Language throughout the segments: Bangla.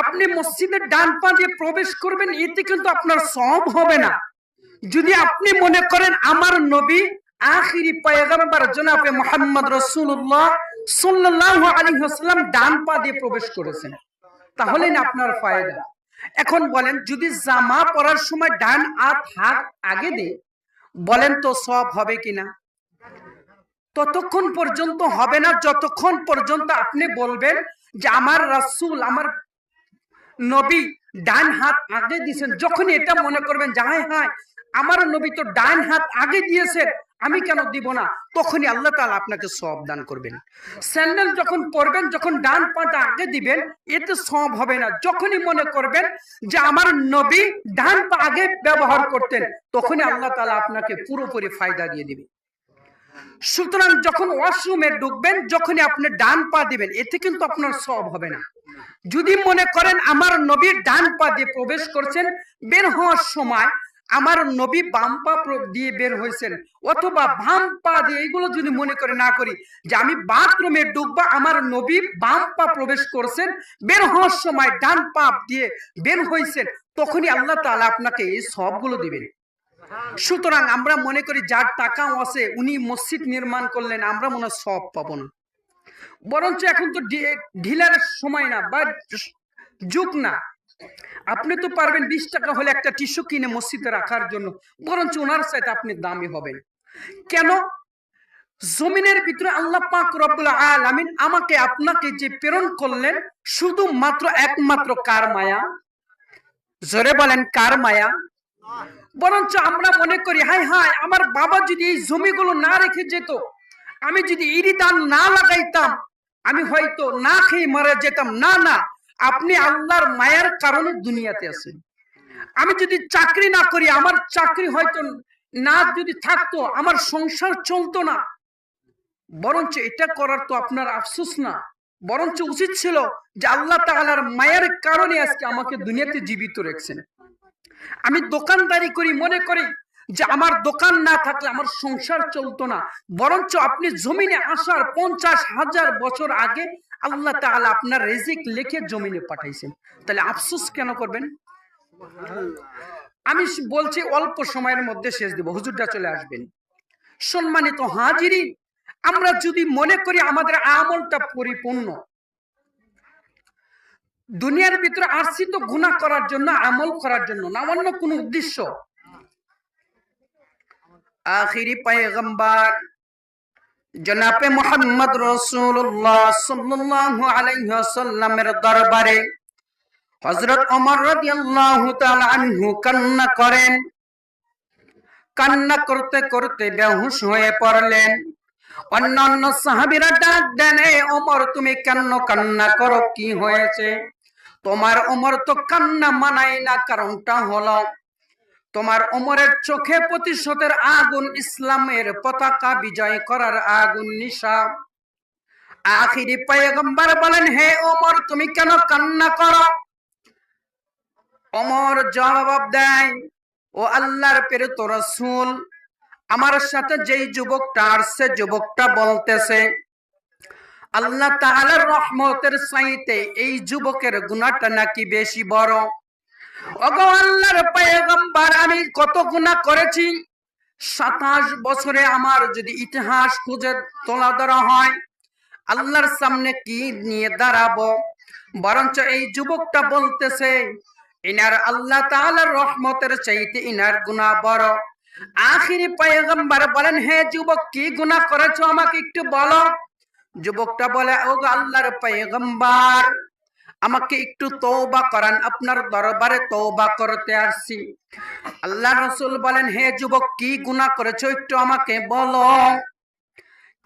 আপনি মসজিদের ডান পা দিয়ে প্রবেশ করবেন, এতে কিন্তু আপনার সব হবে না। যদি আপনি মনে করেন আমার নবী, আখিরি পয়গম্বর জনাবে মোহাম্মদ রসুল্লাহ সাল্লাল্লাহু আলাইহি ওয়াসাল্লাম ডান পা দিয়ে প্রবেশ করেছেন, তাহলে না আপনার ফায়দা। এখন বলেন, যদি জামা পরার সময় ডান হাত হাত আগে দে, বলেন তো সব হবে কিনা? ততক্ষণ পর্যন্ত হবে না, যতক্ষণ পর্যন্ত আপনি বলবেন যে আমার রাসূল, আমার নবী ডান হাত আগে দিয়েছেন। যখন এটা মনে করবেন যে, হায় হায় আমার নবী তো ডান হাত আগে দিয়েছেন, আমি কেন দিব না? তখনই আল্লাহ তাআলা আপনাকে সব দান করবেন। স্যান্ডেল যখন পরবেন, যখন ডান পাটা আগে দিবেন, এতে সব হবে না। যখনই মনে করবেন যে, আমার নবী ডান পা আগে ব্যবহার করতেন, তখনই আল্লাহ তালা আপনাকে পুরোপুরি ফায়দা দিয়ে দিবে। সুতরাং যখন ওয়াশরুমে ঢুকবেন, যখনই আপনি ডান পা দিবেন, এতে কিন্তু আপনার সব হবে না। যদি মনে করেন আমার নবী ডান পা দিয়ে প্রবেশ করছেন, বের হওয়ার সময় আমার নবী বাম পা দিয়ে বের হয়েছেন, অথবা বাম পা দিয়ে এগুলো যদি মনে করে না করি যে আমি বাথরুমে ঢুকবো আমার নবী বাম পা প্রবেশ করছেন, বের হওয়ার সময় ডান পা দিয়ে বের হয়েছেন, তখনই আল্লাহ তাআলা আপনাকে এই সবগুলো দিবেন। সুতরাং আমরা মনে করি যার টাকাও আছে, উনি মসজিদ নির্মাণ করলেন, আমরা মনে হয় সব পাবো না। বরঞ্চ এখন তো ঢিলার সময় না বা যুগ না। আপনি তো পারবেন বিশ টাকা হলে একটা টিস্যু কিনে মসজিদে রাখার জন্য বরঞ্চ ওনার সাথে আপনি দামি হবেন। কেন? জমিনের ভিতরে আল্লাহ পাক রব্বুল আলামিন আমাকে আপনাকে যে প্রেরণ করলেন শুধুমাত্র একমাত্র কার মায়া? জোরে বলেন কার মায়া? বরঞ্চ আমরা মনে করি হায় হায় আমার বাবা যদি এই জমিগুলো না রেখে যেত আমি যদি ইরিদান না লাগাইতাম আমি হয়তো না খেয়ে মারা যেতাম। না না আপনি আল্লাহর মায়ের কারণে দুনিয়াতে আছেন। আমি যদি চাকরি না করি আমার চাকরি হয়তো না যদি থাকতো আমার সংসার চলতো না। বরঞ্চ এটা করার তো আপনার আফসোস না। বরঞ্চ উচিত ছিল যে আল্লাহ তাআলার মায়ের কারণে আজকে আমাকে দুনিয়াতে জীবিত রেখেছেন। আমি দোকানদারি করি মনে করি যে আমার দোকান না থাকলে আমার সংসার চলতো না। বরঞ্চ আপনি জমিনে আসার পঞ্চাশ হাজার বছর আগে আল্লাহ তাআলা আপনার রেজিক লিখে জমিনে পাঠাইছেন। তাহলে আফসোস কেন করবেন? আমি বলছি অল্প সময়ের মধ্যে শেষ দিব হুজুরটা চলে আসবেন। সম্মানিত হাজিরি, আমরা যদি মনে করি আমাদের আমলটা পরিপূর্ণ, দুনিয়ার ভিতরে আসছি তো গুণা করার জন্য, আমল করার জন্য, না অন্য কোন উদ্দেশ্য? আখিরি পয়গম্বর। জনাবে মোহাম্মদ রাসূলুল্লাহ সাল্লাল্লাহু আলাইহি ওয়াসাল্লামের দরবারে হযরত ওমর রাদিয়াল্লাহু তাআলা আনহু কান্না করেন। কান্না করতে করতে বেহুশ হয়ে পড়লেন। অন্যান্য সাহাবীরা ডাক দেন, "এ ওমর, তুমি কেন কান্না করো? কি হয়েছে? তোমার ওমর তো কান্না মানায় না, কারণটা হলো তোমার ওমরের চোখে প্রতিশোধের আগুন ইসলামের পতাকা বিজয় করার আগুন নিশা। আখিরি পয়গম্বর বলেন, হে ওমর, তুমি কেন কান্না করো? ওমর জবাব দেয়, ও আল্লাহর পেরে প্রেরিত রাসূল, আমার সাথে যেই যুবকটা আসছে যুবকটা বলতেছে, আল্লাহ তাআলার রহমতের চাইতে এই যুবকের গুনাহটা নাকি বেশি বড়? আমি কত গুনাহ করেছি? সাতাশ বছরে আমার যদি ইতিহাস খুঁজে তোলা ধরা হয়, আল্লাহর সামনে কি নিয়ে দাঁড়াবো? বরঞ্চ এই যুবকটা বলতেছে, ইনার আল্লাহ রহমতের চাইতে ইনার গুনাহ বড়। আখিরি পয়গম্বর বলেন, হে যুবক, কি গুনাহ করেছ আমাকে একটু বলো? যুবকটা বলে ও আল্লাহর পয়গম্বর আমাকে একটু তওবা করান, আপনার দরবারে তওবা করতে আসছি। আল্লাহ রসুল বলেন, হে যুবক, কি গুনাহ করেছ একটু আমাকে বলো।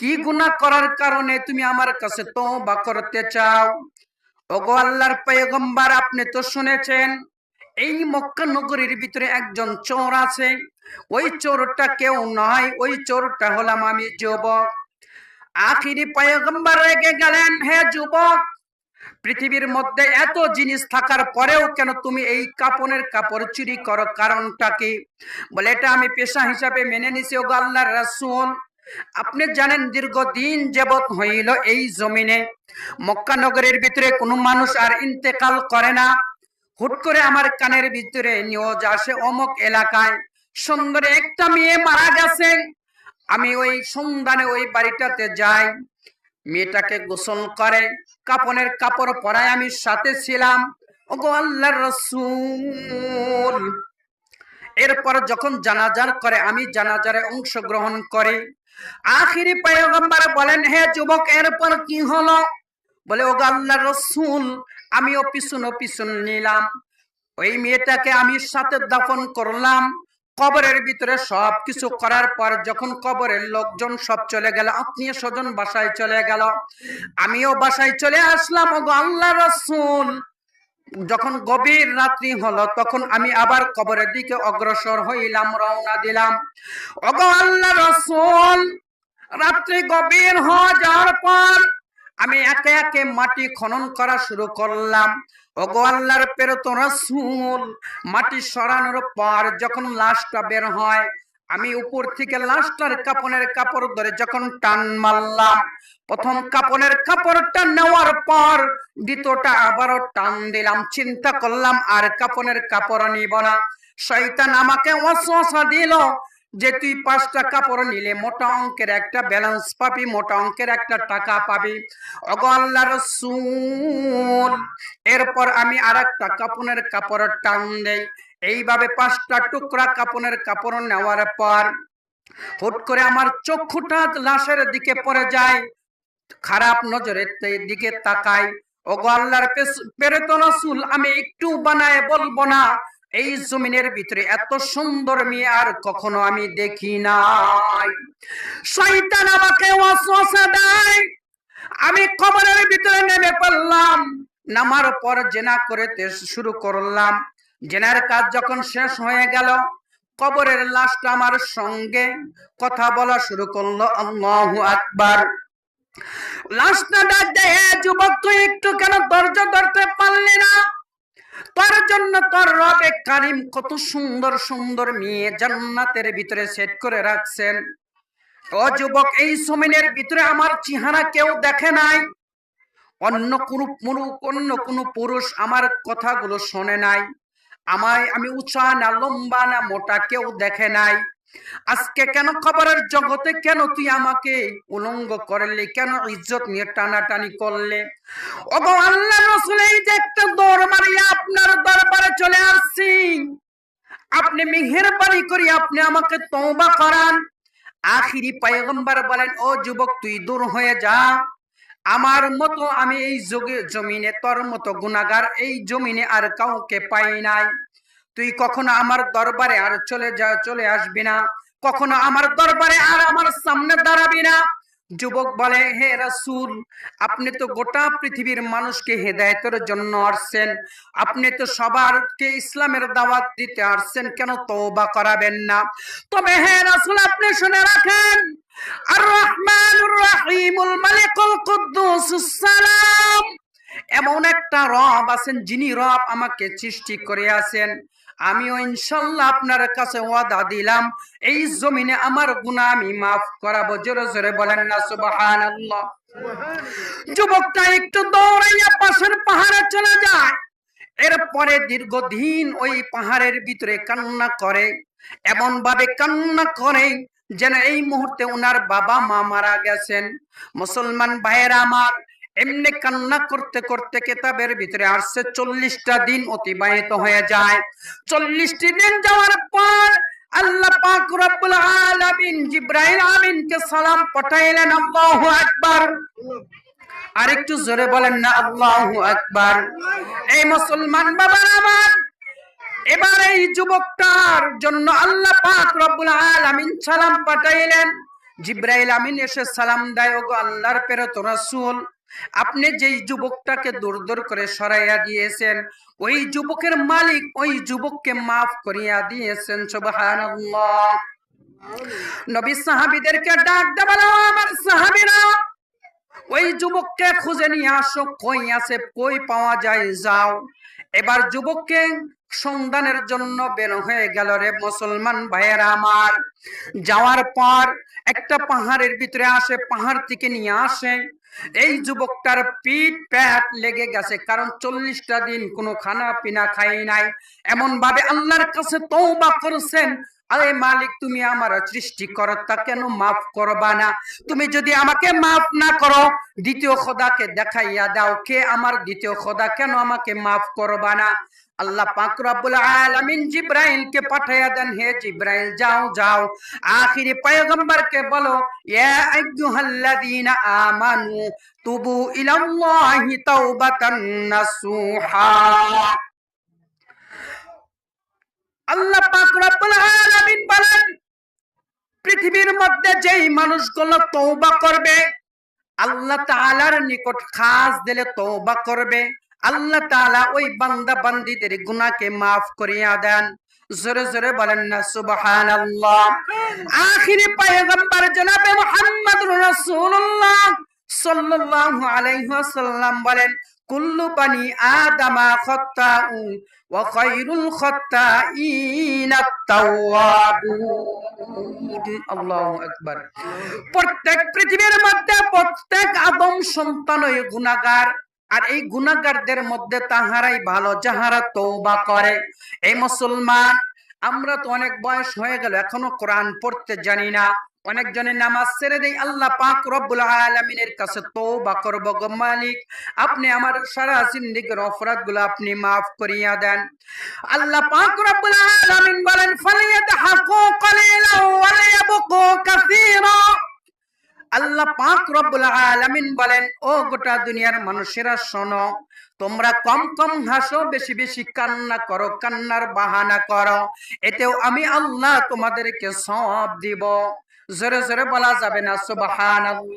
কি গুনাহ করার কারণে তুমি আমার কাছে তওবা করতে চাও? ওগো আল্লাহর পয়গম্বর, আপনি তো শুনেছেন, এই মক্কা নগরীর ভিতরে একজন চোর আছে। ওই চোরটা কেউ নয়, ওই চোরটা হলাম আমি যুবক। আখিরি পয়গম্বর রেগে গেলেন, হে যুবক পৃথিবীর মধ্যে এত জিনিস থাকার পরেও কেন তুমি এই কাপনের কাপড় চুরি করো? কারণটা কি? বলে, এটা আমি পেশা হিসাবে মেনে নিছি ও আল্লাহর রাসূল। আপনি জানেন, দীর্ঘদিন যাবৎ হইল এই জমিনে। মক্কা নগরের ভিতরে কোনো মানুষ আর ইন্তেকাল করে না। হুট করে আমার কানের ভিতরে নিয়োজ আসে অমুক এলাকায়। সুন্দর একটা মেয়ে মারা গেছে। আমি ওই সন্ধানে ওই বাড়িটাতে যাই। মেয়েটাকে গোসল করে। কাপনের কাপড় পরায় আমি সাথে ছিলাম। ওগো আল্লাহর রসুল। এরপর যখন জানাজার করে, আমি জানাজারে অংশগ্রহণ করি। আখিরি পয়গম্বর বলেন, হে যুবক, এরপর কি হলো? বলে, ওগো আল্লাহর রসুল, আমিও পিছন পিছন নিলাম। ওই মেয়েটাকে আমি সাথে দাফন করলাম। কবরের ভিতরে সব কিছু করার পর যখন কবরের লোকজন সব চলে গেল, আত্মীয় স্বজন বাসায় চলে গেল। আমিও বাসায় চলে আসলাম, ওগো আল্লাহ রসুল। যখন গভীর রাত্রি হলো, তখন আমি আবার কবরের দিকে অগ্রসর হইলাম, রওনা দিলাম। ওগো আল্লাহ রসুল, রাত্রি গভীর হয়ে যাওয়ার পর আমি একে একে মাটি খনন করা শুরু করলাম। ওগো আল্লাহর মাটি সরানোর পর যখন লাশটা বের হয়, আমি উপর থেকে লাশটার কাপনের কাপড় ধরে যখন টান মারলাম, প্রথম কাপনের কাপড়টা নেওয়ার পর দ্বিতীয়টা আবারও টান দিলাম, চিন্তা করলাম, আর কাপনের কাপড় নিব না। শয়তান আমাকে ওয়াসওয়াসা দিল যে তুই পাঁচটা কাপড় নিলে মোটা অঙ্কের একটা ব্যালেন্স পাবি, মোটা অঙ্কের একটা টাকা পাবি। অগো আল্লাহ এরপর আমি আর একটা কাপনের কাপড় টান দেই। এইভাবে পাঁচটা টুকরা কাপনের কাপড় নেওয়ার পর হুট করে আমার চক্ষুটা লাশের দিকে পড়ে যায়, খারাপ নজরের দিকে তাকাই। ওগো আল্লাহর প্রেরিত রাসূল, আমি একটু বানায় বলব না এই জমিনের ভিতরে এত সুন্দর মেয়ে আর কখনো আমি দেখি নাই। শয়তান আমাকে ওয়াসওয়াসা দেয়। আমি কবরের ভিতরে নেমে পড়লাম। নামার পর জেনা করতে শুরু করলাম। জেনার কাজ যখন শেষ হয়ে গেল, কবরের লাশটা আমার সঙ্গে কথা বলা শুরু করল, আল্লাহু আকবার। লাশটা ডাক দেয় যুবক, তুই একটু কেন ধৈর্য ধরতে পারলি না? তার জন্য তোর রবে কারিম কত সুন্দর সুন্দর মেয়ে জান্নাতের ভিতরে সেট করে রাখছেন। ও যুবক, এই সমিনের ভিতরে আমার চেহারা কেউ দেখে নাই। অন্য কোন মুরুখ, অন্য কোনো পুরুষ আমার কথাগুলো শোনে নাই। আমায় আমি উঁচা না, লম্বা না, মোটা কেউ দেখে নাই। আজকে কেন খবরের জগতে কেন তুই আমাকে উলঙ্গ করলে? কেন ইজ্জত নিয়ে টানাটানি করলে? ওগো আল্লাহ রসুল, এই যে একটা দৌড় মারিয়া আপনার দরবারে চলে আসছি। আপনি মেহেরবানি করি, আপনি আমাকে তওবা করান। আখিরি পয়গম্বর বলেন, ও যুবক, তুই দূর হয়ে যা। আমার মতো আমি এই যোগে জমিনে, তোর মতো গুনাগার এই জমিনে আর কাউকে পাই নাই। তুই কখনো আমার দরবারে আর চলে যা, চলে আসবি না। কখনো আমার দরবারে আর আমার সামনে দাঁড়াবি না। যুবক বলে, হে রাসূল, আপনি তো গোটা পৃথিবীর মানুষকে হেদায়েতের জন্য আসছেন। আপনি তো সবারকে ইসলামের দাওয়াত দিতে আসছেন। কেন তওবা করাবেন না? তবে হে রাসুল, আপনি শুনে রাখেন আর রহমানুর রহিমুল মালিকুল কুদ্দুসুস সালাম। এমন একটা রব আছেন, যিনি রব আমাকে সৃষ্টি করে আছেন। আমিও ইনশাল্লাহ আপনার কাছে ওয়াদা দিলাম, এই জমিনে আমার গুনাহ আমি মাফ করাবো। জোরে জোরে বলেন না, সুবহানাল্লাহ। যুবকটা একটু দৌড়াইয়া পাশের পাহাড়ে চলে যায়। এরপরে দীর্ঘদিন ওই পাহাড়ের ভিতরে কান্না করে এমন ভাবে কান্না করে যেন এই মুহূর্তে ওনার বাবা মা মারা গেছেন। মুসলমান ভাইয়েরা আমার এমনি কান্না করতে করতে কেতাবের ভিতরে আসছে চল্লিশটা দিন অতিবাহিত হয়ে যায়। চল্লিশটি দিন যাওয়ার পর আল্লাহ পাক রব্বুল আলামিন জিব্রাইল আমিনকে সালাম পাঠাইলেন, আল্লাহু আকবার। আরেকটু জোরে বলেন না, আল্লাহু আকবার। এই মুসলমান বাবার আমার, এবার এই যুবকটার জন্য আল্লাহ পাক রব্বুল আলামিন সালাম পাঠাইলেন। জিব্রাইল আমিন এসে সালাম দেয়, ওগো আল্লাহর প্রেরিত রাসূল আপনি যেই যুবকটাকে দূর দূর করে সরাইয়া দিয়েছেন, ওই যুবকের মালিক ওই যুবককে মাফ করিয়া দিয়েছেন, সুবহানাল্লাহ। নবী ডাক আমার ওই যুবককে খুঁজে নিয়ে আসো, কই আছে, কই পাওয়া যায়, যাও। এবার যুবককে সন্ধানের জন্য বের হয়ে গেল রে মুসলমান ভাইয়ের আমার। যাওয়ার পর একটা পাহাড়ের ভিতরে আসে, পাহাড় থেকে নিয়ে আসে। এই যুবকটার পিঠ প্যাট লেগে গেছে, কারণ চল্লিশটা দিন কোনো খানা পিনা খাই নাই। এমন ভাবে আল্লাহর কাছে তওবা করছেন, আরে মালিক, তুমি আমার সৃষ্টিকর্তা কেন মাফ করবা না? তুমি যদি আমাকে মাফ না করো, দ্বিতীয় খোদাকে দেখাইয়া দাও, কে আমার দ্বিতীয় খোদা? কেন আমাকে মাফ করবা না? আল্লাহ পাক রব্বুল আলামিন জিব্রাইল কে পাঠাইয়া দেন, হে জিব্রাইল, যাও যাও। আখিরি পয়গম্বর কে বলো, ইয়া আইয়ুহাল্লাযীনা আমানু তুবু ইলাল্লাহি তাওবাতান নাসুহা। আল্লাহ পাক রব্বুল আলামিন বলেন, পৃথিবীর মধ্যে যেই মানুষগুলো তওবা করবে, আল্লাহ তাআলার নিকট খাস দিলে তওবা করবে। আল্লাহ তাআলা ওই বান্দা বান্দীদের গুনাহকে মাফ করিয়া দেন। জোরে জোরে বলেন না, সুবহানাল্লাহ। আখিরি পয়গম্বর জনাবে মুহাম্মদুর রাসূলুল্লাহ সাল্লাল্লাহু আলাইহি ওয়াসাল্লাম বলেন, কুল্লু বানি আদামা ওয়া খায়রুল আল্লাহু আকবার। প্রত্যেক পৃথিবীর মধ্যে প্রত্যেক আদম সন্তানই গুনাহগার। আর এই গুনাহগারদের মধ্যে তাহারাই ভালো, যাহারা তওবা করে। এই মুসলমান, আমরা তো অনেক বয়স হয়ে গেল, এখনও কোরআন পড়তে জানি না। অনেকজনের নামাজ ছেড়ে দেই, আল্লাহ পাক রব্বুল আলামিনের কাছে তওবা করব গো মালিক। আপনি আমার সারা জিন্দেগীর অপরাধগুলো আপনি maaf করিয়া দেন। আল্লাহ পাক রব্বুল আলামিন বলেন, ফালিয়াদহাকু কালিলান ওয়া লিয়াবকু কাসীরা। আল্লাহ পাক রব্বুল আলামিন বলেন, ও গোটা দুনিয়ার মানুষেরা শোনো, তোমরা কম কম হাসো, বেশি বেশি কান্না করো, কান্নার বাহানা করো, এতেও আমি আল্লাহ তোমাদেরকে সব দিব। জোরে জোরে বলা যাবে না, সুবহানাল্লাহ।